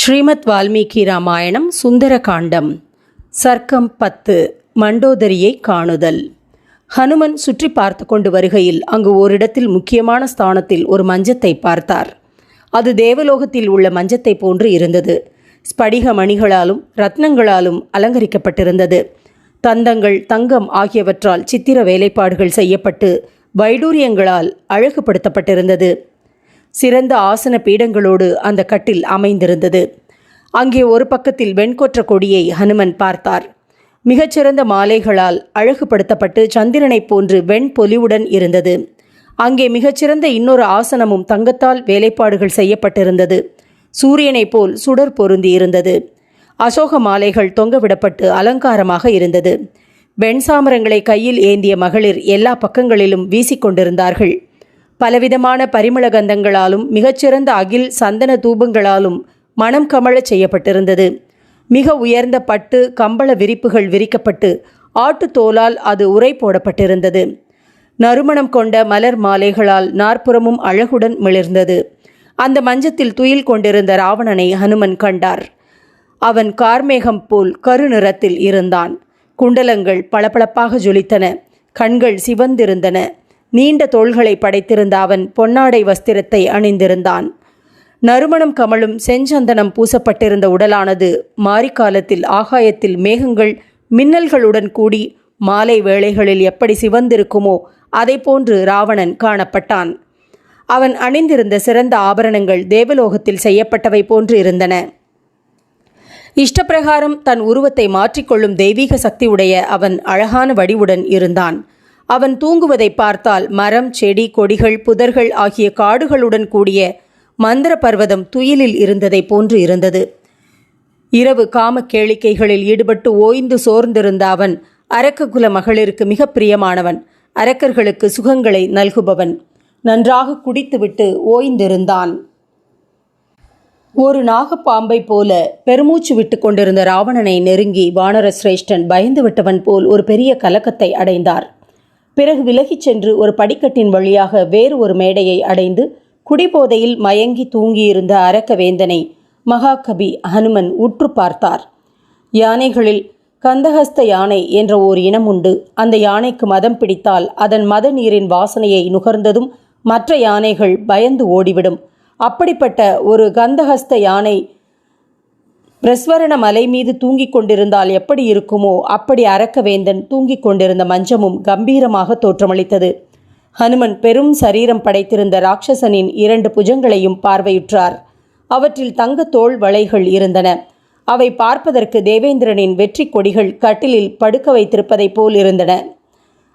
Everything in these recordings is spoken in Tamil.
ஸ்ரீமத் வால்மீகி ராமாயணம் சுந்தரகாண்டம். சர்க்கம் பத்து மண்டோதரியை காணுதல். ஹனுமன் சுற்றி பார்த்து கொண்டு வருகையில் அங்கு ஓரிடத்தில் முக்கியமான ஸ்தானத்தில் ஒரு மஞ்சத்தை பார்த்தார். அது தேவலோகத்தில் உள்ள மஞ்சத்தை போன்று இருந்தது. ஸ்படிக மணிகளாலும் ரத்னங்களாலும் அலங்கரிக்கப்பட்டிருந்தது. தந்தங்கள் தங்கம் ஆகியவற்றால் சித்திர வேலைப்பாடுகள் செய்யப்பட்டு வைடூரியங்களால் அழகுபடுத்தப்பட்டிருந்தது. சிறந்த ஆசன பீடங்களோடு அந்த கட்டில் அமைந்திருந்தது. அங்கே ஒரு பக்கத்தில் வெண்கொற்ற கொடியை ஹனுமன் பார்த்தார். மிகச்சிறந்த மாலைகளால் அழகுபடுத்தப்பட்டு சந்திரனைப் போன்று வெண்பொலிவுடன் இருந்தது. அங்கே மிகச்சிறந்த இன்னொரு ஆசனமும் தங்கத்தால் வேலைப்பாடுகள் செய்யப்பட்டிருந்தது. சூரியனைப் போல் சுடர் பொருந்தி இருந்தது அசோக மாலைகள் தொங்கவிடப்பட்டு அலங்காரமாக இருந்தது. வெண்சாமரங்களை கையில் ஏந்திய மகளிர் எல்லா பக்கங்களிலும் வீசிக்கொண்டிருந்தார்கள். பலவிதமான பரிமள கந்தங்களாலும் மிகச்சிறந்த அகில் சந்தன தூபங்களாலும் மனம் கமழச் செய்யப்பட்டிருந்தது. மிக உயர்ந்த பட்டு கம்பள விரிப்புகள் விரிக்கப்பட்டு ஆட்டுத்தோலால் அது உரை போடப்பட்டிருந்தது. நறுமணம் கொண்ட மலர் மாலைகளால் நாற்புறமும் அழகுடன் மிளிர்ந்தது. அந்த மஞ்சத்தில் துயில் கொண்டிருந்த ராவணனை ஹனுமன் கண்டார். அவன் கார்மேகம் போல் கருநிறத்தில் இருந்தான். குண்டலங்கள் பளபளப்பாக ஜொலித்தன. கண்கள் சிவந்திருந்தன. நீண்ட தோள்களை படைத்திருந்த அவன் பொன்னாடை வஸ்திரத்தை அணிந்திருந்தான். நறுமணம் கமலும் செஞ்சந்தனம் பூசப்பட்டிருந்த உடலானது மாரிக்காலத்தில் ஆகாயத்தில் மேகங்கள் மின்னல்களுடன் கூடி மாலை வேளைகளில் எப்படி சிவந்திருக்குமோ அதை போன்று ராவணன் காணப்பட்டான். அவன் அணிந்திருந்த சிறந்த ஆபரணங்கள் தேவலோகத்தில் செய்யப்பட்டவை போன்று இருந்தன. இஷ்டப்பிரகாரம் தன் உருவத்தை மாற்றிக்கொள்ளும் தெய்வீக சக்தி உடைய அவன் அழகான வடிவுடன் இருந்தான். அவன் தூங்குவதை பார்த்தால் மரம் செடி கொடிகள் புதர்கள் ஆகிய காடுகளுடன் கூடிய மந்திர பர்வதம் துயிலில் இருந்ததை போன்று இருந்தது. இரவு காம கேளிக்கைகளில் ஈடுபட்டு ஓய்ந்து சோர்ந்திருந்த அவன் அரக்ககுல மகளிருக்கு மிக பிரியமானவன். அரக்கர்களுக்கு சுகங்களை நல்குபவன். நன்றாக குடித்துவிட்டு ஓய்ந்திருந்தான். ஒரு நாகப்பாம்பை போல பெருமூச்சு விட்டு கொண்டிருந்த ராவணனை நெருங்கி வானர சிரேஷ்டன் பயந்து விட்டவன் போல் ஒரு பெரிய கலக்கத்தை அடைந்தார். பிறகு விலகிச் சென்று ஒரு படிக்கட்டின் வழியாக வேறு ஒரு மேடையை அடைந்து குடிபோதையில் மயங்கி தூங்கியிருந்த அரக்கவேந்தனை மகாகவி ஹனுமன் உற்று பார்த்தார். யானைகளில் கந்தஹஸ்த யானை என்ற ஓர் இனம் உண்டு. அந்த யானைக்கு மதம் பிடித்தால் அதன் மத நீரின் வாசனையை நுகர்ந்ததும் மற்ற யானைகள் பயந்து ஓடிவிடும். அப்படிப்பட்ட ஒரு கந்தஹஸ்த யானை பிரஸ்வரண மலை மீது தூங்கிக் கொண்டிருந்தால் எப்படி இருக்குமோ அப்படி அரக்கவேந்தன் தூங்கிக் கொண்டிருந்த மஞ்சமும் கம்பீரமாக தோற்றமளித்தது. ஹனுமன் பெரும் சரீரம் படைத்திருந்த ராட்சசனின் இரண்டு புஜங்களையும் பார்வையுற்றார். அவற்றில் தங்க தோள் வளைகள் இருந்தன. அவை பார்ப்பதற்கு தேவேந்திரனின் வெற்றி கொடிகள் கட்டிலில் படுக்க வைத்திருப்பதைப் போல் இருந்தன.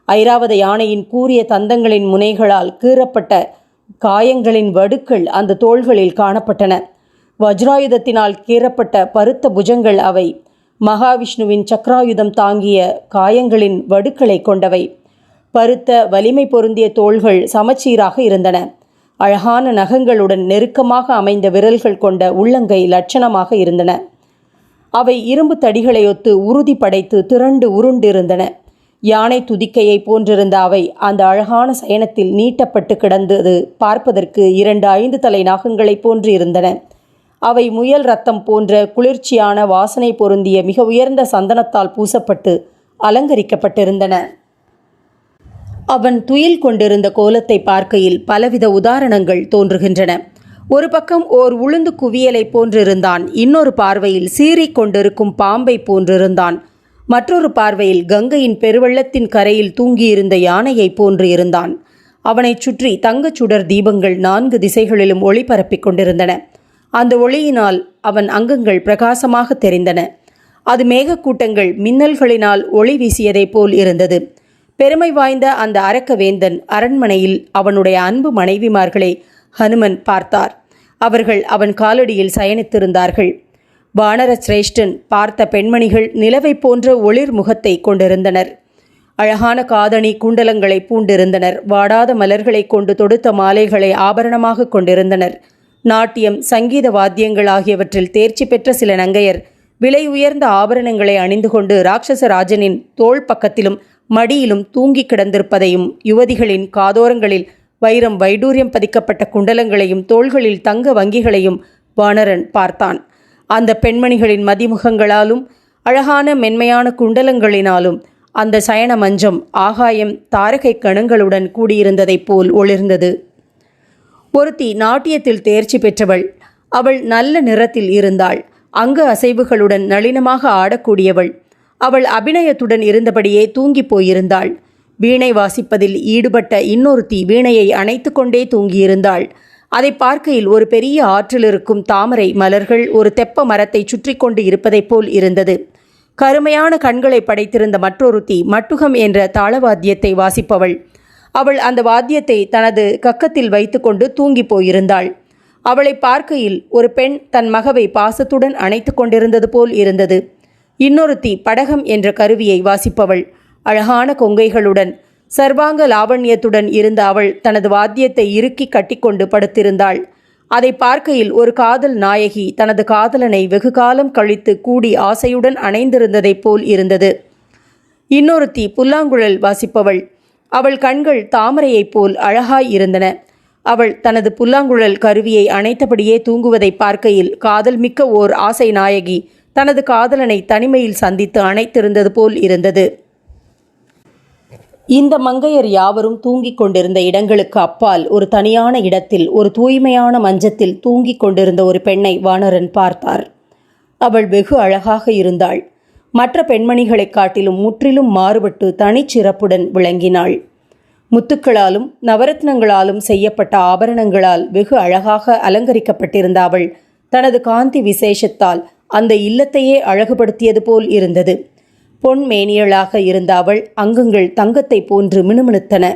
ஐராவத யானையின் கூறிய தந்தங்களின் முனைகளால் கீறப்பட்ட காயங்களின் வடுக்கள் அந்த தோள்களில் காணப்பட்டன. வஜ்ராயுதத்தினால் கீறப்பட்ட பருத்த புஜங்கள் அவை. மகாவிஷ்ணுவின் சக்ராயுதம் தாங்கிய காயங்களின் வடுக்களை கொண்டவை. பருத்த வலிமை பொருந்திய தோள்கள் சமச்சீராக இருந்தன. அழகான நகங்களுடன் நெருக்கமாக அமைந்த விரல்கள் கொண்ட உள்ளங்கை லட்சணமாக இருந்தன. அவை இரும்பு தடிகளையொத்து உறுதி படைத்து திரண்டு உருண்டிருந்தன. யானை துதிக்கையை போன்றிருந்த அவை அந்த அழகான சயனத்தில் நீட்டப்பட்டு கிடந்தது பார்ப்பதற்கு இரண்டு ஐந்து தலை நாகங்களைப் போன்று இருந்தன அவை முயல் ரத்தம் போன்ற குளிர்ச்சியான வாசனை பொருந்திய மிக உயர்ந்த சந்தனத்தால் பூசப்பட்டு அலங்கரிக்கப்பட்டிருந்தன. அவன் துயில் கொண்டிருந்த கோலத்தை பார்க்கையில் பலவித உதாரணங்கள் தோன்றுகின்றன. ஒரு பக்கம் ஓர் உளுந்து குவியலை போன்றிருந்தான் இன்னொரு பார்வையில் சீறிக் கொண்டிருக்கும் பாம்பை போன்றிருந்தான். மற்றொரு பார்வையில் கங்கையின் பெருவெள்ளத்தின் கரையில் தூங்கியிருந்த யானையை போன்று இருந்தான் அவனைச் சுற்றி தங்கச் சுடர் தீபங்கள் நான்கு திசைகளிலும் ஒளிபரப்பிக் கொண்டிருந்தன. அந்த ஒளியினால் அவன் அங்கங்கள் பிரகாசமாக தெரிந்தன. அது மேகக்கூட்டங்கள் மின்னல்களினால் ஒளி வீசியதைப் போல் இருந்தது. பெருமை வாய்ந்த அந்த அரக்கவேந்தன் அரண்மனையில் அவனுடைய அன்பு மனைவிமார்களை ஹனுமன் பார்த்தார். அவர்கள் அவன் காலடியில் சயனித்திருந்தார்கள். வானர சிரேஷ்டன் பார்த்த பெண்மணிகள் நிலவை போன்ற ஒளிர் முகத்தை கொண்டிருந்தனர். அழகான காதணி குண்டலங்களை பூண்டிருந்தனர். வாடாத மலர்களை கொண்டு தொடுத்த மாலைகளை ஆபரணமாக கொண்டிருந்தனர். நாட்டியம் சங்கீத வாத்தியங்கள் ஆகியவற்றில் தேர்ச்சி பெற்ற சில நங்கையர் விலை உயர்ந்த ஆபரணங்களை அணிந்து கொண்டு ராட்சசராஜனின் தோள் பக்கத்திலும் மடியிலும் தூங்கி கிடந்திருப்பதையும் யுவதிகளின் காதோரங்களில் வைரம் வைடூரியம் பதிக்கப்பட்ட குண்டலங்களையும் தோள்களில் தங்க வங்கிகளையும் வானரன் பார்த்தான். அந்த பெண்மணிகளின் மதிமுகங்களாலும் அழகான மென்மையான குண்டலங்களினாலும் அந்த சயன மஞ்சம் ஆகாயம் தாரகை கணங்களுடன் கூடியிருந்ததைப் போல் ஒளிர்ந்தது. ஒருத்தி நாட்டியத்தில் தேர்ச்சி பெற்றவள். அவள் நல்ல நிறத்தில் இருந்தாள். அங்கு அசைவுகளுடன் நளினமாக ஆடக்கூடியவள். அவள் அபிநயத்துடன் இருந்தபடியே தூங்கிப் போயிருந்தாள். வீணை வாசிப்பதில் ஈடுபட்ட இன்னொருத்தி வீணையை அணைத்து கொண்டே தூங்கியிருந்தாள். அதை பார்க்கையில் ஒரு பெரிய ஆற்றில் இருக்கும் தாமரை மலர்கள் ஒரு தெப்ப மரத்தை சுற்றி கொண்டு இருப்பதைப் போல் இருந்தது. கருமையான கண்களை படைத்திருந்த மற்றொருத்தி மட்டுகம் என்ற தாளவாத்தியத்தை வாசிப்பவள். அவள் அந்த வாத்தியத்தை தனது கக்கத்தில் வைத்துக்கொண்டு தூங்கி போயிருந்தாள். அவளை பார்க்கையில் ஒரு பெண் தன் மகவை பாசத்துடன் அணைத்து கொண்டிருந்தது போல் இருந்தது. இன்னொருத்தி படகம் என்ற கருவியை வாசிப்பவள். அழகான கொங்கைகளுடன் சர்வாங்க லாவண்யத்துடன் இருந்த அவள் தனது வாத்தியத்தை இறுக்கி கட்டிக்கொண்டு படுத்திருந்தாள். அதை பார்க்கையில் ஒரு காதல் நாயகி தனது காதலனை வெகு காலம் கழித்து கூடி ஆசையுடன் அணைந்திருந்ததைப் போல் இருந்தது. இன்னொருத்தி புல்லாங்குழல் வாசிப்பவள். அவள் கண்கள் தாமரையைப் போல் அழகாய் இருந்தன. அவள் தனது புல்லாங்குழல் கருவியை அணைத்தபடியே தூங்குவதை பார்க்கையில் காதல் மிக்க ஓர் ஆசை நாயகி தனது காதலனை தனிமையில் சந்தித்து அணைத்திருந்தது போல் இருந்தது. இந்த மங்கையர் யாவரும் தூங்கிக் கொண்டிருந்த இடங்களுக்கு அப்பால் ஒரு தனியான இடத்தில் ஒரு தூய்மையான மஞ்சத்தில் தூங்கிக் கொண்டிருந்த ஒரு பெண்ணை வானரன் பார்த்தார். அவள் வெகு அழகாக இருந்தாள். மற்ற பெண்மணிகளைக் காட்டிலும் முற்றிலும் மாறுபட்டு தனிச்சிறப்புடன் விளங்கினாள். முத்துக்களாலும் நவரத்னங்களாலும் செய்யப்பட்ட ஆபரணங்களால் வெகு அழகாக அலங்கரிக்கப்பட்டிருந்த அவள் தனது காந்தி விசேஷத்தால் அந்த இல்லத்தையே அழகுபடுத்தியது போல் இருந்தது. பொன் மேனியலாக இருந்த அவள் அங்கங்கள் தங்கத்தை போன்று மினுமினுத்தன.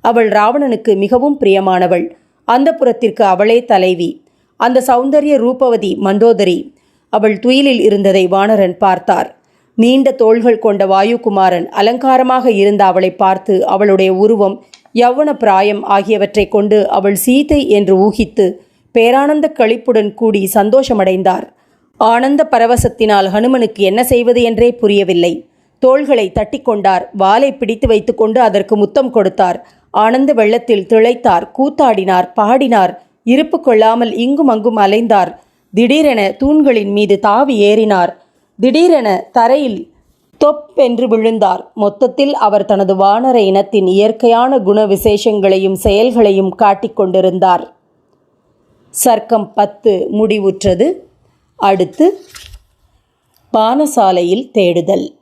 அவள் ராவணனுக்கு மிகவும் பிரியமானவள். அந்த புறத்திற்கு அவளே தலைவி. அந்த சௌந்தரிய ரூபவதி மண்டோதரி அவள் துயிலில் இருந்ததை வானரன் பார்த்தார். நீண்ட தோள்கள் கொண்ட வாயுகுமாரன் அலங்காரமாக இருந்த அவளை பார்த்து அவளுடைய உருவம் யவ்வன பிராயம் ஆகியவற்றைக் கொண்டு அவள் சீதை என்று ஊகித்து பேரானந்த களிப்புடன் கூடி சந்தோஷமடைந்தார். ஆனந்த பரவசத்தினால் ஹனுமனுக்கு என்ன செய்வது என்றே புரியவில்லை. தோள்களை தட்டிக்கொண்டார் வாலை பிடித்து வைத்துக்கொண்டு அதற்கு முத்தம் கொடுத்தார். ஆனந்த வெள்ளத்தில் திளைத்தார் கூத்தாடினார் பாடினார். இருப்பு கொள்ளாமல் இங்கும் அங்கும் அலைந்தார். திடீரென தூண்களின் மீது தாவி ஏறினார். திடீரென தரையில் தொப்பென்று விழுந்தார். மொத்தத்தில் அவர் தனது வானர இனத்தின் இயற்கையான குண விசேஷங்களையும் செயல்களையும் காட்டிக் கொண்டிருந்தார். சர்க்கம் பத்து முடிவுற்றது. அடுத்து பானசாலையில் தேடுதல்.